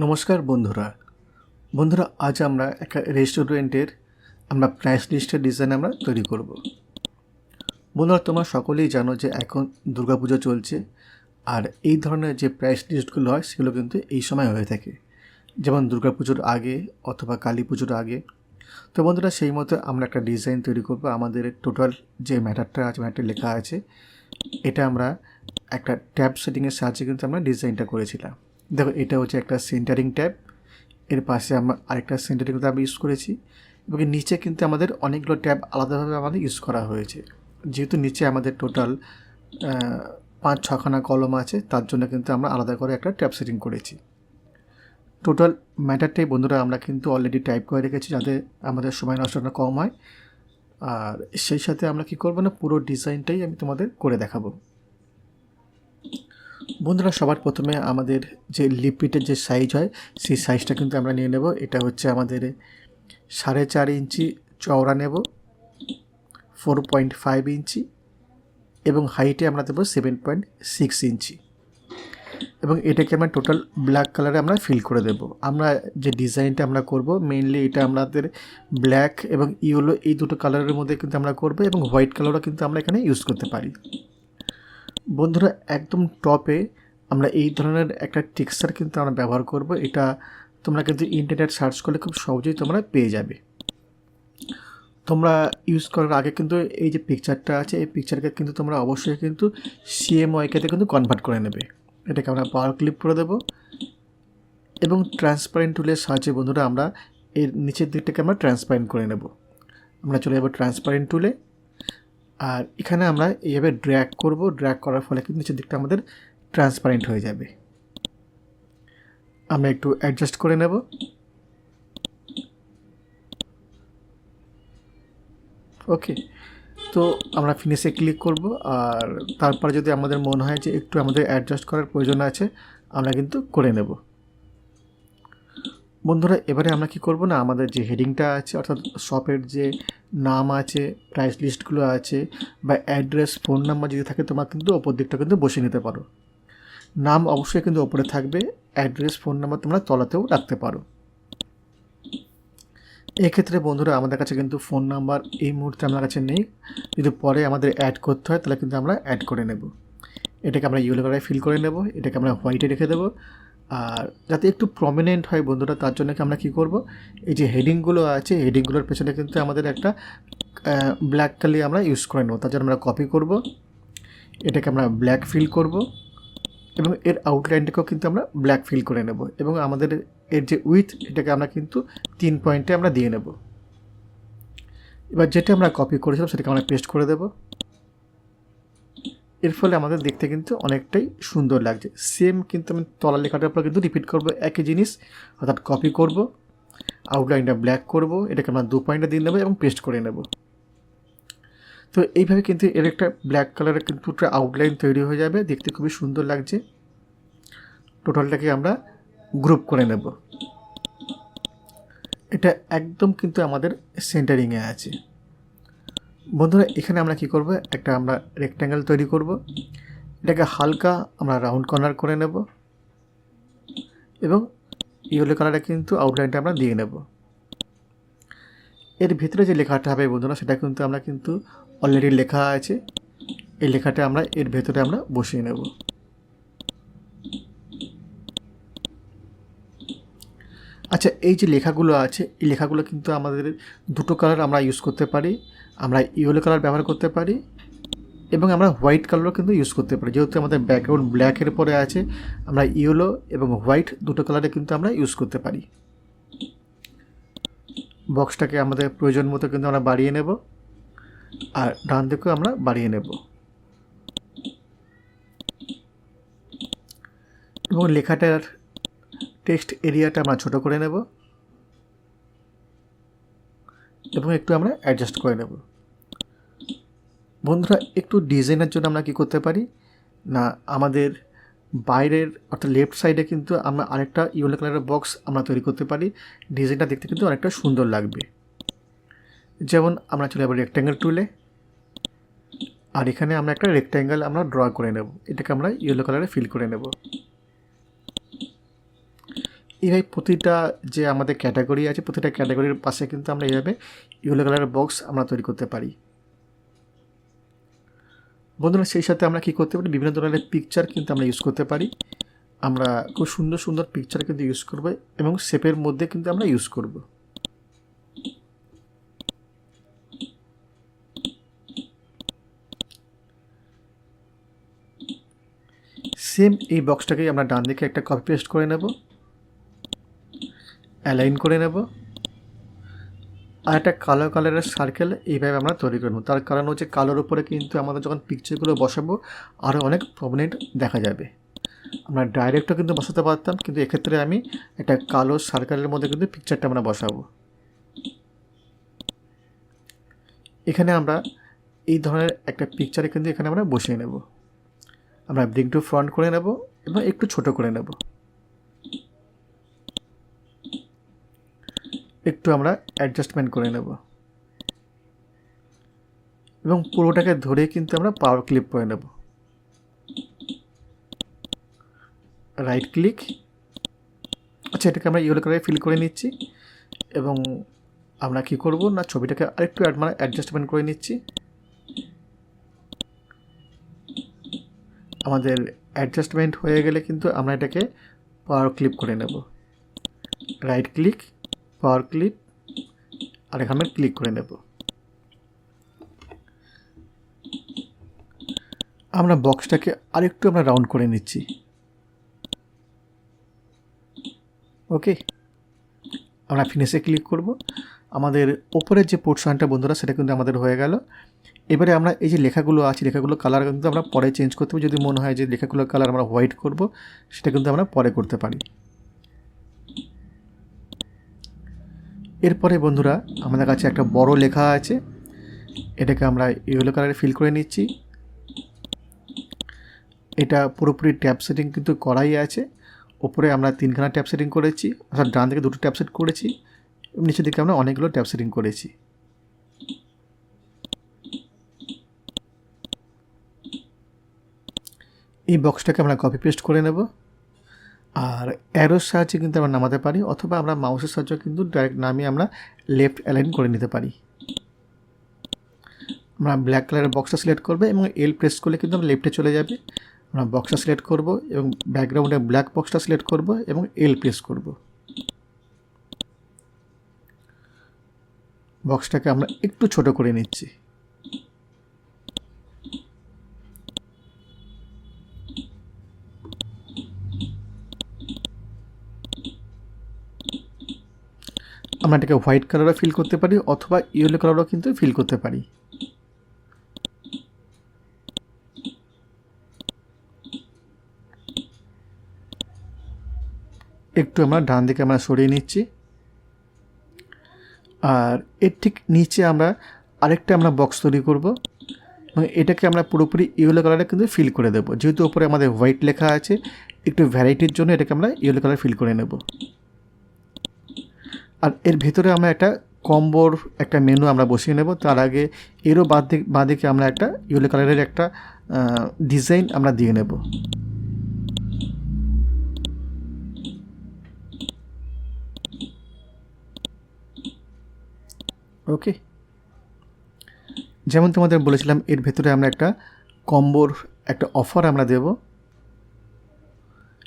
নমস্কার বন্ধুরা। বন্ধুরা, আজ আমরা একটা রেস্টুরেন্টের আমরা প্রাইস লিস্টের ডিজাইন আমরা তৈরি করব। বন্ধুরা, তোমরা সকলেই জানো যে এখন দুর্গাপুজো চলছে, আর এই ধরনের যে প্রাইস লিস্টগুলো হয়, সেগুলো কিন্তু এই সময় হয়ে থাকে। যেমন দুর্গাপুজোর আগে অথবা কালী পুজোর আগে। তো বন্ধুরা, সেই মতো আমরা একটা ডিজাইন তৈরি করব। আমাদের টোটাল যে ম্যাটারটা আছে ম্যাটার লেখা আছে, এটা আমরা একটা ট্যাব সেটিংয়ের সাহায্যে কিন্তু আমরা ডিজাইনটা করেছিলাম। দেখো, এটা হচ্ছে একটা সেন্টারিং ট্যাব এর পাশে আমরা আরেকটা সেন্টারিং ট্যাব ইউজ করেছি। এবং নিচে কিন্তু আমাদের অনেকগুলো ট্যাব আলাদাভাবে আমাদের ইউজ করা হয়েছে। যেহেতু নিচে আমাদের টোটাল পাঁচ ছখানা কলম আছে, তার জন্য কিন্তু আমরা আলাদা করে একটা ট্যাব সেটিং করেছি। টোটাল ম্যাটারটাই বন্ধুরা আমরা কিন্তু অলরেডি টাইপ করে রেখেছি যাতে আমাদের সময় নষ্টটা কম হয়। আর সেই সাথে আমরা কি করব না, পুরো ডিজাইনটাই আমি তোমাদের করে দেখাবো। বন্ধুরা, সবার প্রথমে আমাদের যে লিপিটের যে সাইজ হয়, সেই সাইজটা কিন্তু আমরা নিয়ে নেব। এটা হচ্ছে আমাদের সাড়ে চার ইঞ্চি চওড়া নেব ফোর পয়েন্ট ফাইভ ইঞ্চি, এবং হাইটে আমরা দেবো সেভেন পয়েন্ট সিক্স ইঞ্চি। এবং এটাকে আমরা টোটাল ব্ল্যাক কালারে আমরা ফিল করে দেব। আমরা যে ডিজাইনটা আমরা করব মেইনলি এটা আমাদের ব্ল্যাক এবং ইয়েলো এই দুটো কালারের মধ্যে কিন্তু আমরা করব এবং হোয়াইট কালারও কিন্তু আমরা এখানে ইউজ করতে পারি। বন্ধুরা, একদম টপে আমরা এই ধরনের একটা টেক্সচার কিন্তু আমরা ব্যবহার করব। এটা তোমরা কিন্তু ইন্টারনেট সার্চ করলে খুব সহজেই তোমরা পেয়ে যাবে। তোমরা ইউজ করার আগে কিন্তু এই যে পিকচারটা আছে, এই পিকচারকে কিন্তু তোমরা অবশ্যই কিন্তু সিএমওয়াইকেতে কিন্তু কনভার্ট করে নেবে। এটাকে আমরা পাওয়ার ক্লিপ করে দেবো। এবং ট্রান্সপারেন্ট টুলের সাহায্যে বন্ধুরা আমরা এর নিচের দিকটাকে আমরা ট্রান্সপারেন্ট করে নেব। আমরা চলে যাব ট্রান্সপারেন্ট টুলে আর এখানে আমরা এইভাবে ড্র্যাগ করব ড্র্যাগ করার ফলে কিন্তু নিচের দিকটা আমাদের ট্রান্সপারেন্ট হয়ে যাবে। আমরা একটু অ্যাডজাস্ট করে নেব। ওকে তো আমরা ফিনিশে ক্লিক করব আর তারপরে যদি আমাদের মনে হয় যে একটু আমাদের অ্যাডজাস্ট করার প্রয়োজন আছে, আমরা কিন্তু করে নেব। বন্ধুরা, এবারে আমরা কি করব না, আমাদের যে হেডিংটা আছে, অর্থাৎ শপের যে নাম আছে প্রাইস লিস্টগুলো আছে, বা অ্যাড্রেস ফোন নাম্বার যদি থাকে, তোমার কিন্তু ওপর দিকটা কিন্তু বসে নিতে পারো। নাম অবশ্যই কিন্তু ওপরে থাকবে অ্যাড্রেস ফোন নাম্বার তোমরা তলাতেও রাখতে পারো। এক্ষেত্রে বন্ধুরা, আমাদের কাছে কিন্তু ফোন নাম্বার এই মুহূর্তে আমার কাছে নেই। যদি পরে আমাদের অ্যাড করতে হয়, তাহলে কিন্তু আমরা অ্যাড করে নেব। এটাকে আমরা ইয়েলো কালারে ফিল করে নেব, এটাকে আমরা হোয়াইটে রেখে দেবো। আর যাতে একটু প্রমিনেন্ট হয় বন্ধুরা, তার জন্য কি আমরা কী করব? এই যে হেডিংগুলো আছে হেডিংগুলোর পেছনে কিন্তু আমাদের একটা ব্ল্যাক কালি আমরা ইউজ করে নেব। তার জন্য আমরা কপি করব, এটাকে আমরা ব্ল্যাক ফিল করব এবং এর আউটলাইনটাকেও কিন্তু আমরা ব্ল্যাক ফিল করে নেব এবং আমাদের এর যে উইথ এটাকে আমরা কিন্তু তিন পয়েন্টে আমরা দিয়ে নেব। এবার যেটা আমরা কপি করেছিলাম, সেটাকে আমরা পেস্ট করে দেব। এর ফলে আমাদের দেখতে কিন্তু অনেকটাই সুন্দর লাগছে। সেম কিন্তু আমি তলা লেখাটার উপর কিন্তু রিপিট করব, একই জিনিস, অর্থাৎ কপি করব আউটলাইনটা ব্ল্যাক করব, এটাকে আমরা দু পয়েন্টে দিয়ে নেব এবং পেস্ট করে নেব। তো এইভাবে কিন্তু এর একটা ব্ল্যাক কালারের কিন্তু একটা আউটলাইন তৈরি হয়ে যাবে, দেখতে খুবই সুন্দর লাগছে। টোটালটাকে আমরা গ্রুপ করে নেব। এটা একদম কিন্তু আমাদের সেন্টারিংয়ে আছে। বন্ধুরা, এখানে আমরা কি করব? একটা আমরা রেক্ট্যাঙ্গেল তৈরি করব। এটাকে হালকা আমরা রাউন্ড কর্নার করে নেব এবং ইয়েলো কালারে কিন্তু আউটলাইনটা আমরা দিয়ে নেব। এর ভিতরে যে লেখাটা হবে বন্ধুরা, সেটা কিন্তু আমরা কিন্তু অলরেডি লেখা আছে। এই লেখাটা আমরা এর ভেতরে আমরা বসিয়ে নেব। আচ্ছা এই যে লেখাগুলো আছে, এই লেখাগুলো কিন্তু আমাদের দুটো কালার আমরা ইউজ করতে পারি। আমরা ইয়েলো কালার ব্যবহার করতে পারি এবং আমরা হোয়াইট কালারও কিন্তু ইউজ করতে পারি। যেহেতু আমাদের ব্যাকগ্রাউন্ড ব্ল্যাকের পরে আছে, আমরা ইয়েলো এবং হোয়াইট দুটো কালারে কিন্তু আমরা ইউজ করতে পারি। বক্সটাকে আমাদের প্রয়োজন মতো কিন্তু আমরা বাড়িয়ে নেব আর ডান দিকেও আমরা বাড়িয়ে নেব। এবং লেখাটার টেক্সট এরিয়াটা আমরা ছোটো করে নেব এবং একটু আমরা অ্যাডজাস্ট করে নেব। বন্ধুরা, একটু ডিজাইনের জন্য আমরা কি করতে পারি? না, আমাদের বাইরের, অর্থাৎ লেফট সাইডে কিন্তু আমরা আরেকটা ইয়েলো কালারের বক্স আমরা তৈরি করতে পারি। ডিজাইনটা দেখতে কিন্তু অনেকটা সুন্দর লাগবে। যেমন আমরা চলে যাব রেক্ট্যাঙ্গেল টুলে আর এখানে আমরা একটা রেক্ট্যাঙ্গেল আমরা ড্র করে নেব। এটাকে আমরা ইয়েলো কালারে ফিল করে নেব। এইভাবে প্রতিটা যে আমাদের ক্যাটাগরি আছে, প্রতিটা ক্যাটাগরির পাশে কিন্তু আমরা এইভাবে ইয়েলো কালারের বক্স আমরা তৈরি করতে পারি। বন্ধুরা, সেই সাথে আমরা কি করতে পারি? বিভিন্ন ধরনের পিকচার কিন্তু আমরা ইউজ করতে পারি। আমরা খুব সুন্দর সুন্দর পিকচার কিন্তু ইউজ করব এবং শেপের মধ্যে কিন্তু আমরা ইউজ করব। সেম এই বক্সটাকেই আমরা ডান দিকে একটা কপি পেস্ট করে নেব। অ্যালাইন করে নেব। আর একটা কালো কালারের সার্কেল এইভাবে আমরা তৈরি করব তার কারণ হচ্ছে কালোর উপরে কিন্তু আমাদের যখন পিকচারগুলো বসাবো আরও অনেক প্রমিনেন্ট দেখা যাবে। আমরা ডাইরেক্টও কিন্তু বসাতে পারতাম, কিন্তু এক্ষেত্রে আমি একটা কালো সার্কেলের মধ্যে কিন্তু পিকচারটা আমরা বসাবো। এখানে আমরা এই ধরনের একটা পিকচারে কিন্তু এখানে আমরা বসিয়ে নেব। আমরা ব্রিক টু ফ্রন্ট করে নেব এবং একটু ছোট করে নেব। একটু আমরা অ্যাডজাস্টমেন্ট করে নেব। এবং পুরোটাকে ধরে কিন্তু আমরা পাওয়ার ক্লিপ করে নেব। রাইট ক্লিক আচ্ছা এটাকে আমরা ইয়েলো কালারে ফিল করে নিচ্ছি। এবং আমরা কি করব না, ছবিটাকে আরেকটু মানে অ্যাডজাস্টমেন্ট করে নিচ্ছি। আমাদের অ্যাডজাস্টমেন্ট হয়ে গেলে কিন্তু আমরা এটাকে পাওয়ার ক্লিপ করে নেব। রাইট ক্লিক পাওয়ার ক্লিপ আর এখানে ক্লিক করে নেব। আমরা বক্সটাকে আরেকটু আমরা রাউন্ড করে নিচ্ছি। ওকে আমরা ফিনিশে ক্লিক করব। আমাদের ওপরের যে পোর্শনটা বন্ধুরা, সেটা কিন্তু আমাদের হয়ে গেল। এবারে আমরা এই যে লেখাগুলো আছে, লেখাগুলো কালার কিন্তু আমরা পরে চেঞ্জ করতে যদি মনে হয় যে লেখাগুলোর কালার আমরা হোয়াইট করব, সেটা কিন্তু আমরা পরে করতে পারি। এরপরে বন্ধুরা, আমাদের কাছে একটা বড় লেখা আছে। এটাকে আমরা ইয়েলো কালারে ফিল করে নিচ্ছি। এটা পুরোপুরি ট্যাপ সেটিং কিন্তু করাই আছে। ওপরে আমরা তিনখানা ট্যাপ সেটিং করেছি, অর্থাৎ ডান দিকে দুটো ট্যাপ সেট করেছি, নিচের দিকে আমরা অনেকগুলো ট্যাপ সেটিং করেছি। এই বক্সটাকে আমরা কপি পেস্ট করে নেব। আর অ্যারোর সাহায্যে কিন্তু আমরা নামাতে পারি, অথবা আমরা মাউসের সাহায্যে কিন্তু ডাইরেক্ট নামিয়ে আমরা লেফট অ্যালাইন করে নিতে পারি। আমরা ব্ল্যাক কালারের বক্সটা সিলেক্ট করব এবং এল প্রেস করলে কিন্তু আমরা লেফটে চলে যাবে। আমরা বক্সটা সিলেক্ট করব এবং ব্যাকগ্রাউন্ডে ব্ল্যাক বক্সটা সিলেক্ট করব এবং এল প্রেস করব। বক্সটাকে আমরা একটু ছোট করে নিচ্ছি। আমরা এটাকে হোয়াইট কালারও ফিল করতে পারি অথবা ইয়েলো কালারও কিন্তু ফিল করতে পারি। একটু আমরা ডান দিকে আমরা সরিয়ে নিচ্ছি। আর এর ঠিক নিচে আমরা আরেকটা আমরা বক্স তৈরি করব। এবং এটাকে আমরা পুরোপুরি ইয়েলো কালারে কিন্তু ফিল করে দেবো। যেহেতু ওপরে আমাদের হোয়াইট লেখা আছে, একটু ভ্যারাইটির জন্য এটাকে আমরা ইয়েলো কালার ফিল করে নেব। আর এর ভেতরে আমরা একটা কম্বোর, একটা মেনু আমরা বসিয়ে নেব। তার আগে এরও বাদ দিক বাঁদিকে আমরা একটা ইয়েলো কালারের একটা ডিজাইন আমরা দিয়ে নেব। ওকে। যেমন তোমাদের বলেছিলাম, এর ভেতরে আমরা একটা কম্বোর, একটা অফার আমরা দেব।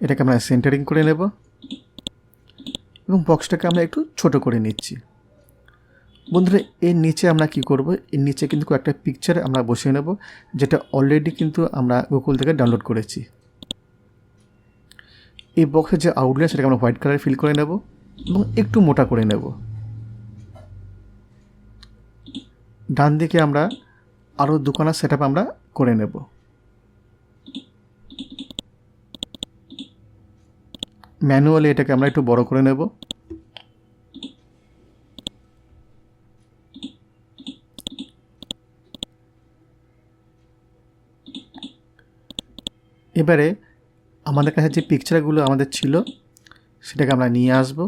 এটাকে আমরা সেন্টারিং করে নেব। এবং বক্সটাকে আমরা একটু ছোট করে নিচ্ছি। বন্ধুরা, এর নিচে আমরা কি করব? এর নিচে কিন্তু একটা পিকচার আমরা বসিয়ে নেব, যেটা অলরেডি কিন্তু আমরা গুগল থেকে ডাউনলোড করেছি। এই বক্সের যে আউটলাইন সেটাকে আমরা হোয়াইট কালারে ফিল করে নেব এবং একটু মোটা করে নেব। ডান দিকে আমরা আরও দুখানা সেট আমরা করে নেব। ম্যানুয়ালি এটাকে আমরা একটু বড় করে নেব। এবারে আমাদের কাছে যে পিকচারগুলো আমাদের ছিল, সেটাকে আমরা নিয়ে আসব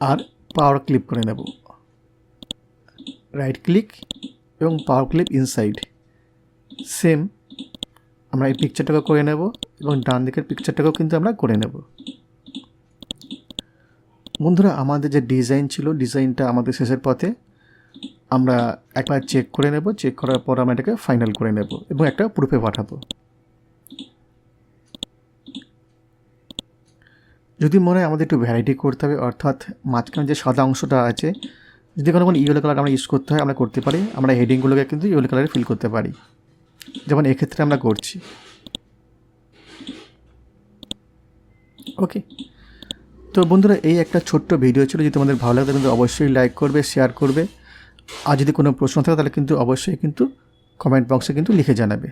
আর পাওয়ার ক্লিপ করে নেব। রাইট ক্লিক এবং পাওয়ার ক্লিপ ইনসাইড সেম আমরা এই পিকচারটাকে করে নেব এবং ডান দিকের পিকচারটাকেও কিন্তু আমরা করে নেব। বন্ধুরা, আমাদের যে ডিজাইন ছিল ডিজাইনটা আমাদের শেষের পথে। আমরা একবার চেক করে নেব চেক করার পর আমরা এটাকে ফাইনাল করে নেব এবং একটা প্রুফে পাঠাবো। যদি মনে হয় আমাদের একটু ভ্যারাইটি করতে হবে, অর্থাৎ মাঝখানে যে সাদা অংশটা আছে, যদি কোনো কোনো ইয়েলো কালার আমরা ইউজ করতে হয়, আমরা করতে পারি। আমরা হেডিংগুলোকে কিন্তু ইয়েলো কালারে ফিল করতে পারি। যেমন এক্ষেত্রে আমরা করছি। ওকে তো বন্ধুরা, এই একটা ছোট্ট ভিডিও ছিল, যদি তোমাদের ভালো লাগে কিন্তু অবশ্যই লাইক করবে শেয়ার করবে। আর যদি কোনো প্রশ্ন থাকে, তাহলে কিন্তু অবশ্যই কিন্তু কমেন্ট বক্সে কিন্তু লিখে জানাবে।